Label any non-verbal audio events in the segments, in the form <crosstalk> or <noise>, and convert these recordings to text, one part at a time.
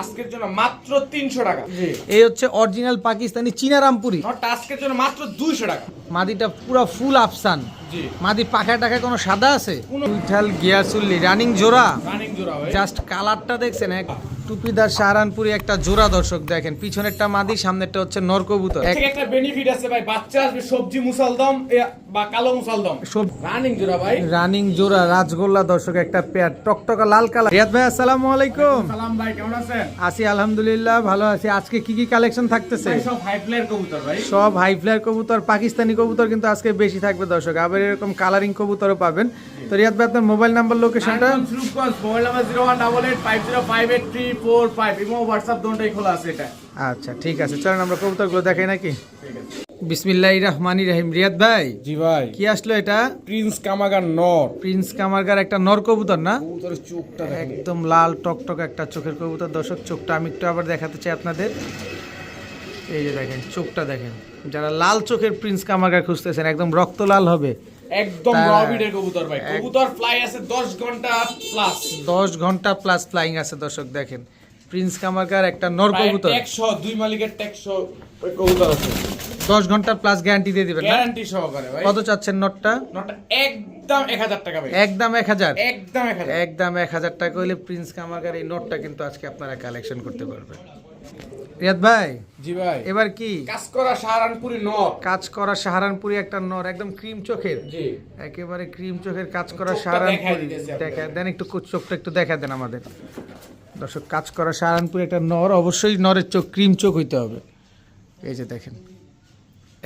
আজকের জন্য মাত্র তিনশো টাকা। এই হচ্ছে অরিজিনাল পাকিস্তানি চীনারামপুরি। আজকের জন্য মাত্র দুইশো টাকা। মাদিটা পুরো ফুল আফসান। জি। মাদি পাখা টাকা কোনো সাদা আছে? উইঠাল গিয়াসুল্লি রানিং জোড়া। রানিং জোড়া জাস্ট কালারটা দেখছেন এক টুপিদার সাহারানপুরি একটা জোড়া দর্শক দেখেন। পিছনেরটা মাদি সামনেরটা হচ্ছে নরকবুতর এক একটা বেনিফিট আছে ভাই বাচ্চা আসবে সবজি মুসালদম বা কালো মুসালদম। সব রানিং জোড়া ভাই। রানিং জোড়া রাজগোল্লা দর্শক একটা পেয়ার টকটকা লাল কালার রিয়াদ ভাই আসসালামু আলাইকুম। সালাম ভাই কেমন আছেন? আছি আলহামদুলিল্লাহ ভালো আছি। আজকে কি কি কালেকশন থাকতেছে? সব হাই প্লেয়ার কবুতর ভাই। সব হাই ফ্লায়ার কবুতর পাকিস্তানি কবুতর কিন্তু আজকে বেশি থাকবে দর্শক। আবার এরকম কালারিং কবুতরও পাবেন। তো রিয়াদ ভাই আপনার মোবাইল নাম্বার লোকেশনটা mobile number zero one double eight five zero five eight three four five এবং হোয়াটসঅ্যাপ দুটোই খোলা আছে এটা। আচ্ছা ঠিক আছে চলেন আমরা কবুতরগুলো দেখাই নাকি? বিসমিল্লাহ রহমানি রহিম। রিয়াদ ভাই জি ভাই। কি আসলো এটা? প্রিন্স কামাগার নর প্রিন্স কামারগার একটা নর কবুতর না? কবুতরের চোখটা একদম লাল টকটক একটা চোখের কবুতর। দর্শক চোখটা আমি একটু আবার দেখাতে চাই আপনাদের। এই যে দেখেন চোখটা দেখেন। যারা লাল চোখের প্রিন্স কামারগার খুঁজতেছেন একদম রক্ত লাল হবে। একদম রবিডের কবুতর ভাই। কবুতর ফ্লাই আছে 10 ঘণ্টা প্লাস দশ ঘণ্টা প্লাস ফ্লাইং আছে দর্শক দেখেন। প্রিন্স কামারগার একটা নর কবুতর। ট্যাক্সও দুই মালিকের ট্যাক্সও ওই কবুতর আছে। দশ ঘণ্টা প্লাস গ্যারান্টি দিয়ে দিবেন গ্যারান্টি সহকারে ভাই। কত চাচ্ছেন নটটা? নটটা একদম 1000 টাকা ভাই। একদম এক হাজার? একদম 1000 একদম এক হাজার টাকা হলে প্রিন্স কামারগার এই নোটটা কিন্তু আজকে আপনারা কালেকশন করতে পারবেন। রিয়াদ ভাই জি ভাই। এবার কি? কাজ করা সাহারানপুরি নর। কাজ করা সাহারানপুরি একটা নর একদম ক্রিম চোখের। জি। একেবারে ক্রিম চোখের কাজ করা সাহারানপুরি। দেখা দেন একটু চোখটা একটু দেখা দেন আমাদের। দর্শক কাজ করা সাহারানপুরি একটা নর অবশ্যই নরের চোখ ক্রিম চোখ হইতে হবে। এই যে দেখেন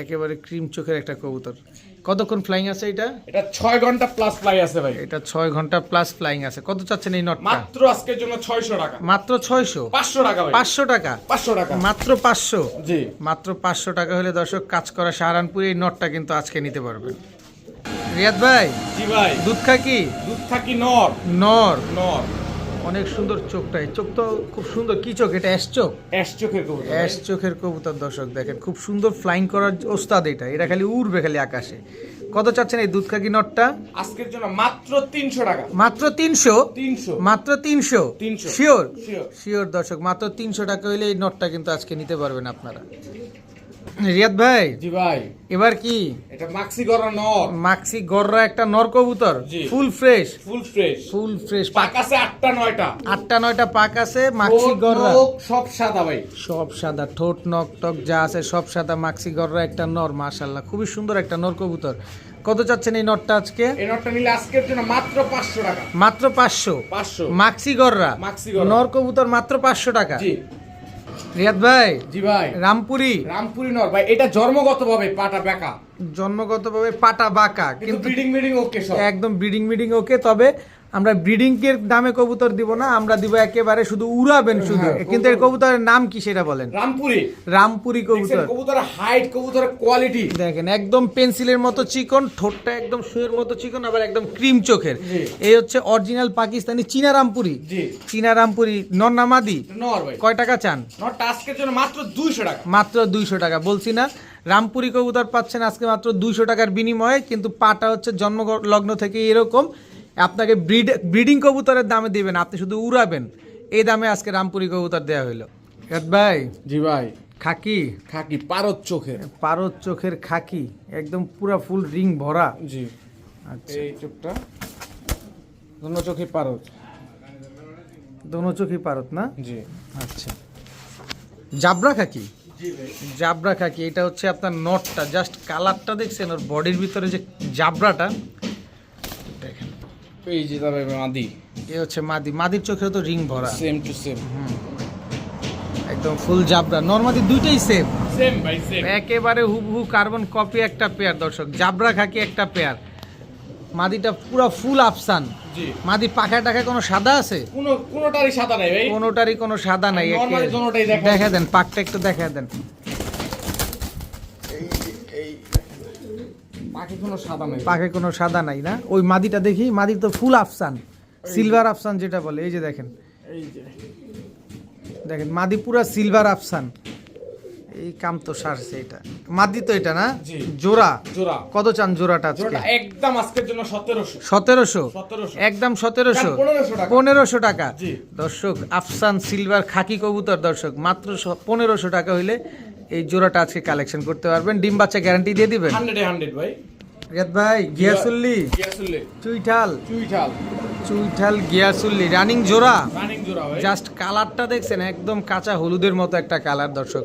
একেবারে ক্রিম চোখের একটা কবুতর। কতক্ষণ ফ্লাইং আছে এটা? এটা 6 ঘণ্টা প্লাস ফ্লাই আছে ভাই। এটা ছয় ঘণ্টা প্লাস ফ্লাইং আছে। কত চাচ্ছেন এই নটটা? মাত্র আজকের জন্য 600 টাকা। মাত্র ছয়শো? 500 টাকা ভাই। পাঁচশো টাকা? 500 টাকা। মাত্র পাঁচশো? জি। মাত্র পাঁচশো টাকা হলে দর্শক কাজ করা সাহারানপুরে এই নটটা কিন্তু আজকে নিতে পারবেন। রিয়াদ ভাই জি ভাই। দুধ খা কি? দুধ থাকি নর? নর। নর। অনেক সুন্দর চোখটা। এই চোখ তো খুব সুন্দর। কি চোখ? এটা অ্যাশ চোখ? অ্যাশ চোখের কবুতর। অ্যাশ চোখের কবুতর দর্শক দেখেন। খুব সুন্দর ফ্লাইং করার ওস্তাদ এটা। এটা খালি উড়বে খালি আকাশে। কত চাচ্ছেন এই দুধ খাকি নটটা? আজকের জন্য মাত্র 300 টাকা। মাত্র তিনশো? 300 মাত্র তিনশো? 300 শিওর শিওর দর্শক মাত্র তিনশো টাকা হলে এই নটটা কিন্তু আজকে নিতে পারবেন আপনারা। রিয়াদ ভাই জি ভাই। এবার কি? এটা মাক্সি করা নর। মাক্সি গররা একটা নর কবুতর full fresh. Full fresh. Full fresh. পাক আছে আটটা নয়টা। আটটা নয়টা পাক আছে মাক্সি গররা সব সাদা ভাই। সব সাদা ঠোঁট নখ টক যা আছে সব সাদা মাক্সি গররা একটা নর মাশাল্লাহ খুবই সুন্দর একটা নর কবুতর। কত চাচ্ছেন এই নরটা আজকে? এই নটটা নিলে আজকের জন্য মাত্র পাঁচশো টাকা। মাত্র পাঁচশো। পাঁচশো। মাক্সি গররা মাক্সি গররা। নর কবুতর মাত্র পাঁচশো টাকা। জি। রিয়াদ ভাই জি ভাই। রামপুরি। রামপুরি নর। ভাই এটা জন্মগতভাবে পাটা বেকা জন্মগতভাবে পাটা বাঁকা কিন্তু ব্রিডিং মিডিং ওকে সব। একদম ব্রিডিং মিডিং ওকে তবে আমরা ব্রিডিং এর দামে কবুতর দিব না আমরা দিব একেবারে শুধু উড়াবেন শুধু। হ্যাঁ, কিন্তু এর কবুতরের নাম কি সেটা বলেন? রামপুরি। রামপুরি কবুতর। কবুতরের হাইট কবুতরের কোয়ালিটি দেখেন একদম পেন্সিলের মতো চিকন ঠোঁটটা একদম শুয়ের মতো চিকন আবার একদম ক্রিম চোখের। এই হচ্ছে অরিজিনাল পাকিস্তানি চীনা রামপুরি। জি। চীনা রামপুরি নর ভাই। কয় টাকা চান? আজকের জন্য মাত্র দুইশো টাকা। মাত্র দুইশো টাকা বলছি না। রামপুরি কবুতর পাচ্ছেন আজকে মাত্র দুইশো টাকার বিনিময়ে কিন্তু পাটা হচ্ছে জন্ম লগ্ন থেকে এরকম। আপনাকে ব্রিড ব্রিডিং কবুতরের দামে দিবেন আপনি শুধু উড়াবেন। এই দামে আজকে রামপুরি কবুতর দেওয়া হইল। এত ভাই? জি ভাই। খাকি? খাকি পারত চোখের। পারদ চোখের খাকি একদম পুরা ফুল রিং ভরা। জি। আচ্ছা। এই চোখটা দুনো চোখে পারত দোনো চোখই পারত না? জি। আচ্ছা। জাবরা খাকি? জি ভাই। জাবরা খাকি এটা হচ্ছে আপনার নটটা জাস্ট কালারটা দেখছেন ওর বডির ভিতরে যে জাবরাটা এই যে তবে মাদি। এ হচ্ছে মাদি। মাদির চোখেও তো রিং ভরা। সেম টু সেম একদম ফুল জাবরা নর্মালি দুইটাই সেম সেম ভাই সেম একেবারে হুবহু কার্বন কপি একটা পেয়ার দর্শক। জাবরা খাকি একটা পেয়ার মাদিটা পুরো ফুল আফসান জি। মাদি পাখায় টাখায় কোনো সাদা আছে? কোনো কোনোটারই সাদা নাই ভাই। কোনোটারই কোনো সাদা নাই। দোনোটাই দেখা। দেখা দেন পাকটা একটু দেখা দেন এই বাকি কোনো সাদা নাই পাখে কোনো সাদা নাই। না? ওই মাদিটা দেখি মাদির তো ফুল আফসান সিলভার আফসান যেটা বলে এই যে দেখেন। দেখেন মাদি পুরা সিলভার আফসান। এই কাম তো সারছে এটা। মাদি তো এটা না। জোড়া। জোড়া। কত চান জোড়াটা আজকে? একদম আজকের জন্য সতেরোশো। সতেরোশো? সতেরোশো। একদম সতেরোশো? পনেরোশো টাকা। দর্শক আফসান সিলভার খাকি কবুতর দর্শক মাত্র পনেরোশো টাকা হইলে এই জোড়াটা আজকে কালেকশন করতে পারবেন। ডিম বাচ্চা গ্যারান্টি দিয়ে দিবেন? হান্ড্রেডে হান্ড্রেড ভাই। রিয়াদ ভাই গিয়াসুল্লি। গিয়াসুল্লে। চুইঠাল। চুইঠাল। চুইঠাল গিয়াসুল্লি। রানিং জোড়া। রানিং জোড়া ভাই। জাস্ট কালারটা দেখছেন একদম কাঁচা হলুদের মতো একটা কালার দর্শক।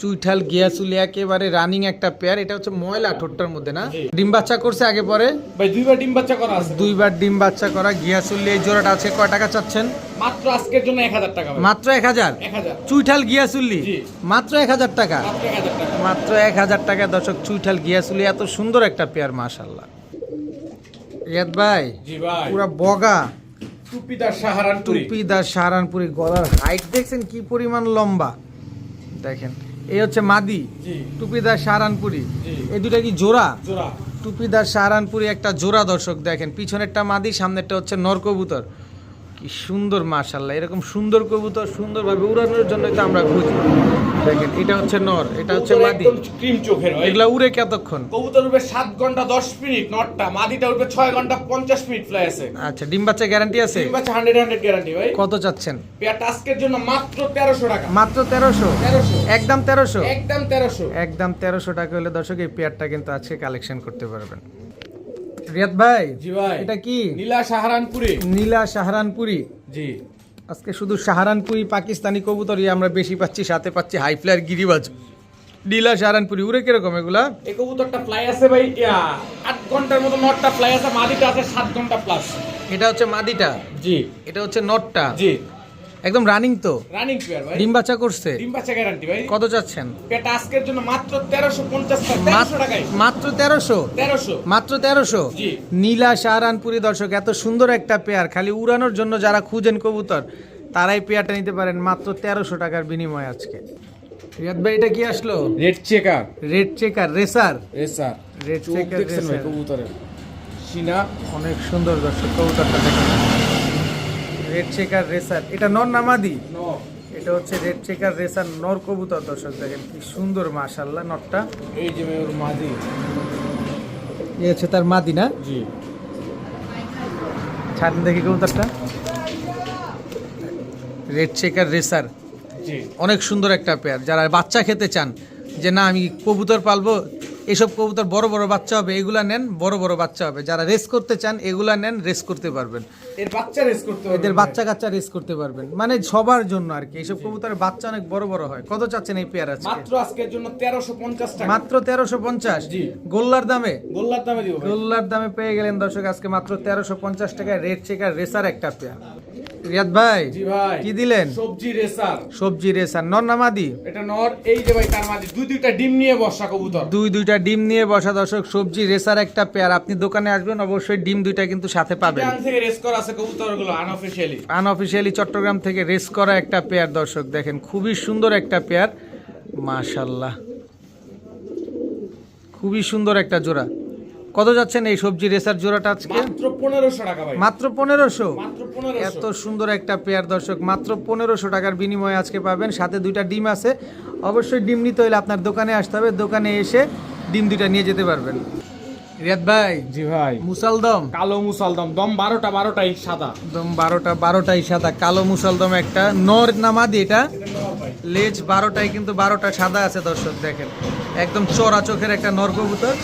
চুইঠাল গিয়াসুলি একেবারে রানিং একটা পেয়ার এটা হচ্ছে ময়লা ঠোঁটটার মধ্যে না। ডিম বাচ্চা করছে আগে পরে? ভাই দুইবার ডিম বাচ্চা করা আছে। দুইবার ডিম বাচ্চা করা গিয়াসুল্লি এই জোড়াটা আছে কয় টাকা চাচ্ছেন? মাত্র আজকের জন্য এক হাজার টাকা মাত্র এক হাজার? এক হাজার। চুইঠাল গিয়াসুল্লি জি। মাত্র এক হাজার টাকা? মাত্র এক হাজার টাকা। দর্শক চুইঠাল গিয়াসুলি এত সুন্দর একটা পেয়ার মাশাল্লাহ রিয়াদ ভাই জি ভাই। পুরা বগা। টুপিদার সাহারানপুরি। টুপিদার সাহারানপুরি গলার হাইট দেখছেন কি পরিমাণ লম্বা? দেখেন। এই হচ্ছে মাদি টুপিদার সাহারানপুরি। এই দুটা কি জোড়া? জোড়া। টুপিদার সাহারানপুরি একটা জোড়া দর্শক দেখেন পিছনেরটা মাদি সামনেরটা হচ্ছে নর কবুতর। কি সুন্দর মাশাল্লাহ এরকম সুন্দর কবুতর সুন্দরভাবে উড়ানোর জন্য তো আমরা খুঁজি। দেখেন এটা হচ্ছে নর এটা হচ্ছে মাদি। ক্রিম চোখের এগুলা উড়ে কতক্ষণ? কবুতর উঠবে সাত ঘণ্টা দশ মিনিট নরটা মাদিটা উঠবে ছয় ঘণ্টা পঞ্চাশ মিনিট ফ্লাই আছে। আচ্ছা ডিম বাচ্চা গ্যারান্টি আছে? ডিম বাচ্চা হান্ড্রেড হান্ড্রেড গ্যারান্টি ভাই। কত চাচ্ছেন? পেয়ার আজকের জন্য মাত্র তেরোশো টাকা। মাত্র তেরোশো? তেরোশো। একদম তেরোশো? একদম তেরোশো। একদম তেরোশো টাকা হলে দর্শক এই পেয়ারটা কিন্তু আজকে কালেকশন করতে পারবেন। রিয়াদ ভাই জি ভাই। এটা কি? নীলা সাহারানপুরি। নীলা সাহারানপুরি। জি। আজকে শুধু সাহারানপুরি পাকিস্তানি কবুতরই আমরা বেশি পাচ্ছি সাথে পাচ্ছি হাই ফ্লায়ার গিরিবাজ। নীলা সাহারানপুরি উড়ে কীরকম এগুলা? এই কবুতরটা ফ্লাই আছে ভাই ইয়া, আট ঘণ্টার মতো নটটা ফ্লাই আছে মাদিটা আছে সাত ঘণ্টা প্লাস এটা হচ্ছে মাদিটা? জি। এটা হচ্ছে নটটা? জি। একদম রানিং তো। রানিং পেয়ার ভাই। ডিম বাচ্চা করছে। ডিম বাচ্চা গ্যারান্টি ভাই। কত চাচ্ছেন? পেটা আজকের জন্য মাত্র তেরোশো পঞ্চাশ টাকা তেরোশো টাকায়। মাত্র তেরোশো? তেরোশো। মাত্র তেরোশো? জি। নীলা সাহারানপুরি দর্শক এত সুন্দর একটা পেয়ার। খালি উড়ানোর জন্য যারা খুঁজেন কবুতর তারাই পেয়ারটা নিতে পারেন মাত্র তেরোশো টাকার বিনিময়ে আজকে। রিয়াদ ভাই এটা কি আসলো? Red checker red checker racer এ স্যার রেড চেকার রেসার কবুতরের। সিনা। অনেক সুন্দর দর্শক কবুতরটা দেখেন। রেড চেকার রেসার এটা নর নামাদি নো এটা হচ্ছে রেড চেকার রেসার নর কবুতর দর্শক দেখেন কি সুন্দর মাশাল্লাহ নরটা। এই যে মেয়র মাদি। এ হচ্ছে তার মাদি না? জি। ছাড়েন দেখি কবুতরটা। রেড চেকার রেসার জি। অনেক সুন্দর একটা পেয়ার যারা বাচ্চা খেতে চান যে না আমি কবুতর পালবো এসব কবুতর বড় বড় বাচ্চা হবে এগুলা নেন বড় বড় বাচ্চা হবে। যারা রেস করতে চান এগুলা নেন রেস করতে পারবেন। এর বাচ্চা রেস করতে এদের বাচ্চা কাচ্চা রেস করতে পারবেন। মানে সবার জন্য আর কি এইসব কবুতরের বাচ্চা অনেক বড় বড় হয়। কত চাচ্ছেন এই পেয়ার আছে মাত্র আজকের জন্য তেরোশো পঞ্চাশ টাকা। মাত্র তেরোশো পঞ্চাশ? জি। গোল্লার দামে? গোল্লার দামে দিব গোল্লার দামে পেয়ে গেলেন দর্শক আজকে মাত্র তেরোশো পঞ্চাশ টাকায় রেড চেকার রেসার একটা পেয়ার রিয়াদ ভাই জি ভাই। কি দিলেন? সবজি রেসার। সবজি রেসার নর নামাদি এটা নর এই যে ভাই তার মাঝে দুই দুইটা ডিম নিয়ে বসা কবুতর। দুই দুইটা ডিম নিয়ে বসা দর্শক সবজি রেসার একটা পেয়ার। আপনি দোকানে আসবেন অবশ্যই ডিম দুইটা কিন্তু সাথে পাবেন। ইরান থেকে রেস করা আছে কবুতরগুলো আনঅফিসিয়ালি আনঅফিসিয়ালি চট্টগ্রাম থেকে রেস করা একটা পেয়ার দর্শক দেখেন খুবই সুন্দর একটা পেয়ার। মাশাল্লাহ খুবই সুন্দর একটা জোড়া। কত যাচ্ছেন এই সবজি রেসার জোড়াটা আজকে? মাত্র পনেরোশো টাকা ভাই। মাত্র এত সুন্দর একটা পেয়ার দর্শক মাত্র পনেরোশো টাকার বিনিময়ে আজকে পাবেন। সাথে দুইটা ডিম আছে। অবশ্যই ডিম নিতে হলে আপনার দোকানে আসতে হবে। দোকানে এসে ডিম দুইটা নিয়ে যেতে পারবেন। রিয়াদ ভাই জি ভাই। মুসালদম? কালো মুসালদম। দম বারোটা বারোটাই সাদা। একদম বারোটা বারোটাই সাদা। কালো মুসালদম একটা। নর নামাদি এটা। লেজ বারোটাই কিন্তু বারোটা সাদা আছে দর্শক দেখেন। একদম চড়া চোখের একটা নর কবুতর।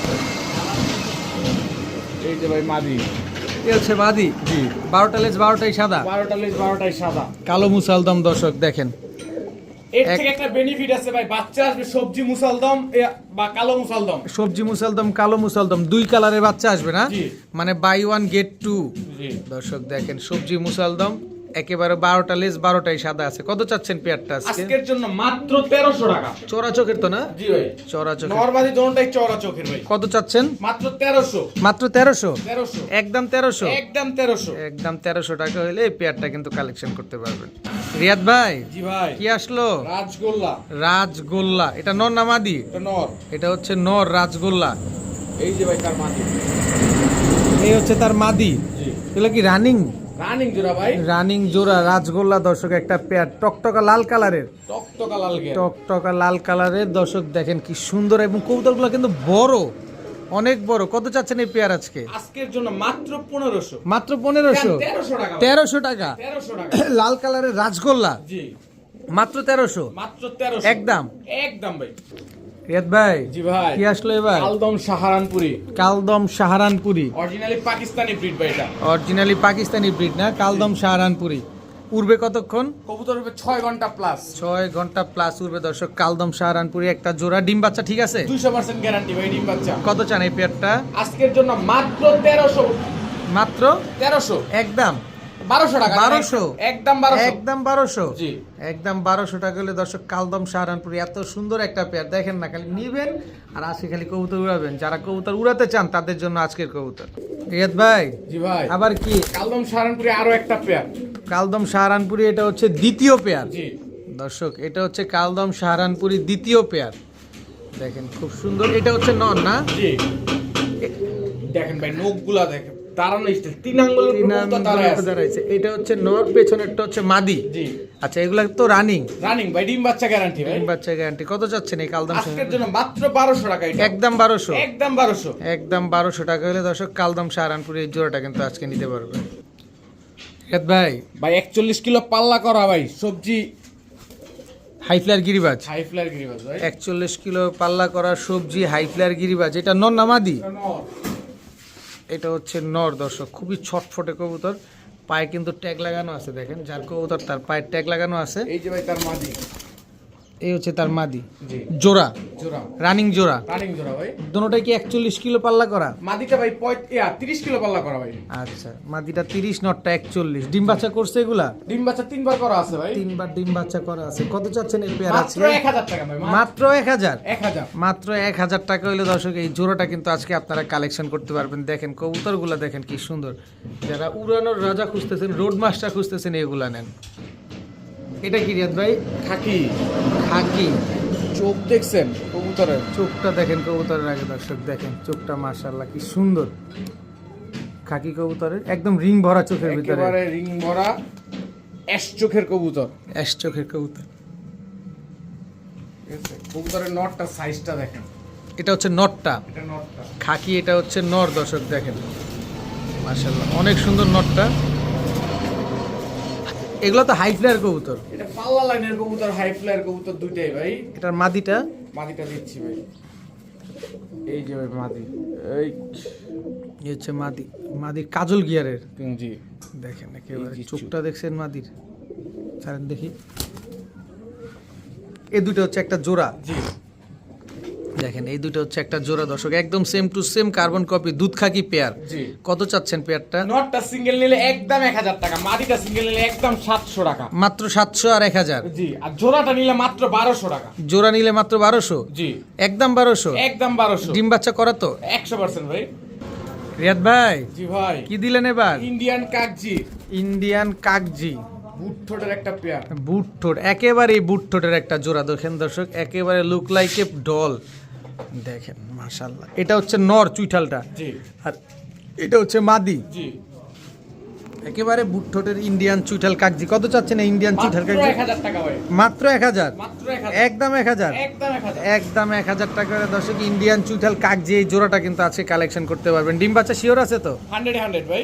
এই যে ভাই মাদি। হচ্ছে জি। বারোটা লেজ বারোটাই সাদা? বারোটা লেজ বারোটাই সাদা। কালো মুসালদম দর্শক দেখেন। এর এক- থেকে একটা বেনিফিট আছে ভাই বাচ্চা আসবে সবজি মুসালদম বা কালো মুসালদম। সবজি মুসালদম কালো মুসালদম দুই কালারের বাচ্চা আসবে না? মানে বাই ওয়ান গেট টু। দর্শক দেখেন সবজি মুসালদম। একেবারে বারোটা লেজ বারোটাই সাদা আছে। কত চাচ্ছেন পেয়ারটা আজকের জন্য মাত্র তেরোশো টাকা। চড়া চোখের তো না? জি ভাই। চোরা চোখের। নর্মালি দোনটাই চওড়া চোখের ভাই। কত চাচ্ছেন? মাত্র তেরোশো। মাত্র তেরোশো? তেরোশো। একদম তেরোশো? একদম তেরোশো। একদম তেরোশো টাকা হলে এই পেয়ারটা কিন্তু কালেকশন করতে পারবেন। রিয়াদ ভাই জি ভাই। কি আসলো? রাজগোল্লা। রাজগোল্লা। এটা নর নামাদি এটা নর। এটা হচ্ছে নর রাজগোল্লা। এই যে ভাই তার মাটি এই হচ্ছে তার মাদি। এগুলো কি রানিং রানিং জোড়া ভাই। রানিং জোড়া রাজগোল্লা দর্শক একটা পেয়ার টকটকা লাল কালারের। টকটকা লাল টকটকা লাল কালারের দর্শক দেখেন কি সুন্দর এবং কবুতরগুলো কিন্তু বড় অনেক বড়। কত চাচ্ছেন এই পেয়ার আজকে? আজকের জন্য মাত্র পনেরোশো। মাত্র পনেরোশো? তেরোশো টাকা। <coughs> লাল কালারের রাজগোল্লা? জি। মাত্র তেরোশো? মাত্র তেরোশো। একদম। একদম ভাই। রিয়াদ ভাই জি ভাই। কি আসলো এবার? আলদম সাহারানপুরি। কালদম সাহারানপুরি। অরিজিনালি পাকিস্তানি ব্রিড ভাই এটা। অরিজিনালি পাকিস্তানি ব্রিড না? কালদম সাহারানপুরি। উড়বে কতক্ষণ? কবুতর ঘণ্টা প্লাস ঘণ্টা প্লাস উড়বে দর্শক কালদম সাহারানপুরি একটা জোড়া। ডিম বাচ্চা ঠিক আছে? দুইশো পার্সেন্ট গ্যারান্টি ভাই ডিম বাচ্চা। কত চান এই পেয়ারটা আজকের জন্য মাত্র তেরোশো। মাত্র? তেরোশো। একদম। বারোশো টাকা বারোশো। একদম বারোশো। একদম বারোশো। জি। একদম বারোশো টাকা হলে দর্শক কালদম সাহারানপুরি এত সুন্দর একটা পেয়ার। দেখেন না খালি নিবেন আর আজকে খালি কবুতর উড়াবেন। যারা কবুতর উড়াতে চান তাদের জন্য আজকের কবুতর। রিয়াদ ভাই জি ভাই। আবার কি? কালদম সাহারানপুরি আরও একটা পেয়ার। কালদম সাহারানপুরি এটা হচ্ছে দ্বিতীয় পেয়ার। জি। দর্শক এটা হচ্ছে কালদম সাহারানপুরি দ্বিতীয় পেয়ার। দেখেন খুব সুন্দর। এটা হচ্ছে নন না? জি। দেখেন ভাই নখগুলা দেখেন। দাঁড়ানো স্টাইল তিন আঙ্গুলের। দাঁড়াইছে। এটা হচ্ছে নর পেছনেরটা হচ্ছে মাদি। জি। আচ্ছা এগুলা তো রানিং রানিং ভাই ডিম বাচ্চা গ্যারান্টি ভাই। বাচ্চা গ্যারান্টি কত চাচ্ছেন এই কালদম আজকের জন্য মাত্র বারোশো টাকা এটা। একদম একদম একদম টাকা হলে দর্শক কালদম সাহারানপুরি এই জোড়াটা কিন্তু আজকে নিতে পারবে। রিয়াদ ভাই। ভাই একচল্লিশ কিলো পাল্লা করা ভাই। সবজি হাই ফ্লার গিরিবাজ। হাই ফ্লার গিরিবাজ ভাই। একচল্লিশ কিলো পাল্লা করা সবজি হাই ফ্লার গিরিবাজ। এটা নন না মাদি? এটা হচ্ছে নর দর্শক, খুবই ছটফটে কবুতর। পায়ে কিন্তু ট্যাগ লাগানো আছে, দেখেন, যার কবুতর তার পায়ে ট্যাগ লাগানো আছে। এই যে ভাই, তার মাদি। এই হচ্ছে তার মাদি। জোড়া। জোড়া। রানিং জোড়া। রানিং জোড়া ভাই। দোনোটাই কি একচল্লিশ কিলো পাল্লা করা? মাদিটা ভাই পঁয়- ইয়া, তিরিশ কিলো পাল্লা করা ভাই। আচ্ছা মাদিটা তিরিশ নটটা একচল্লিশ। ডিম বাচ্চা করছে এগুলা? ডিম বাচ্চা তিনবার করা আছে ভাই। তিনবার ডিম বাচ্চা করা আছে। কত চাচ্ছেন এই পেয়ার মাত্র আছে এক হাজার টাকা ভাই মাত্র মাত্র এক হাজার? মাত্র এক হাজার টাকা হলে দর্শক এই জোড়াটা কিন্তু আজকে আপনারা কালেকশন করতে পারবেন। দেখেন কবুতরগুলো দেখেন কি সুন্দর। যারা উড়ানোর রাজা খুঁজতেছেন রোড মাস্টার খুঁজতেছেন এগুলা নেন। এটা কি রিয়াদ ভাই? খাকি। খাকি। চোখ দেখছেন কবুতরের? চোখটা দেখেন কবুতরের আগে দর্শক দেখেন। চোখটা মাশাল্লাহ কি সুন্দর। খাকি কবুতরের একদম রিং ভরা চোখের ভিতরে। একেবারে রিং ভরা অ্যাশ চোখের কবুতর। অ্যাশ চোখের কবুতর। কবুতরের নটটা সাইজটা দেখেন। এটা হচ্ছে নটটা। এটা নটটা। খাকি এটা হচ্ছে নর দর্শক দেখেন। মাশাল্লাহ অনেক সুন্দর নটটা। এগুলো তো হাই ফ্লায়ার কবুতর। এটা পাল্লা লাইনের কবুতর হাই ফ্লায়ার কবুতর দুইটাই ভাই। এটার মাদিটা? মাদিটা দিচ্ছি ভাই। এই যে ভাই মাদি। এই এই হচ্ছে মাদি মাদির কাজল গিয়ারের। জি। দেখেন একেবারে চোখটা দেখছেন মাদির? ছাড়েন দেখি। এই দুটো হচ্ছে একটা জোড়া। জি। দেখেন এই দুটো হচ্ছে একটা জোড়া দর্শক একদম same to same carbon copy দুধ খাকি পেয়ার কত চাচ্ছেন পেয়ারটা নটটা সিঙ্গেল নিলে একদম এক হাজার টাকা মাদিটা সিঙ্গেল নিলে একদম সাতশো টাকা। মাত্র সাতশো আর এক হাজার। জি আর জোড়াটা নিলে মাত্র বারোশো টাকা। জোড়া নিলে মাত্র বারোশো? জি। একদম বারোশো? একদম বারোশো। ডিম বাচ্চা করা তো? একশো পার্সেন্ট ভাই। রিয়াদ ভাই জি ভাই। কি দিলেন এবার? ইন্ডিয়ান কাকজি। ইন্ডিয়ান কাকজি। বুট ঠোঁটের একটা পেয়ার বুট ঠোঁট একেবারে বুট ঠোঁটের একটা জোড়া দেখেন দর্শক একেবারে লুক লাইক এ ডল দেখেন মাশাল্লাহ এটা হচ্ছে নর চুইঠালটা। আর এটা হচ্ছে মাদি। জি। একেবারে বুট ঠোঁটের ইন্ডিয়ান চুইঠাল কাকজি। কত চাচ্ছেন এই ইন্ডিয়ান চুইঠাল কাকজি? মাত্র এক হাজার? একদম এক হাজার? একদম এক হাজার। টাকা করে দর্শক ইন্ডিয়ান চুইঠাল কাকজি এই জোড়াটা কিন্তু আছে কালেকশন করতে পারবেন। ডিম বাচ্চা শিওর আছে তো? হান্ড্রেড হান্ড্রেড ভাই।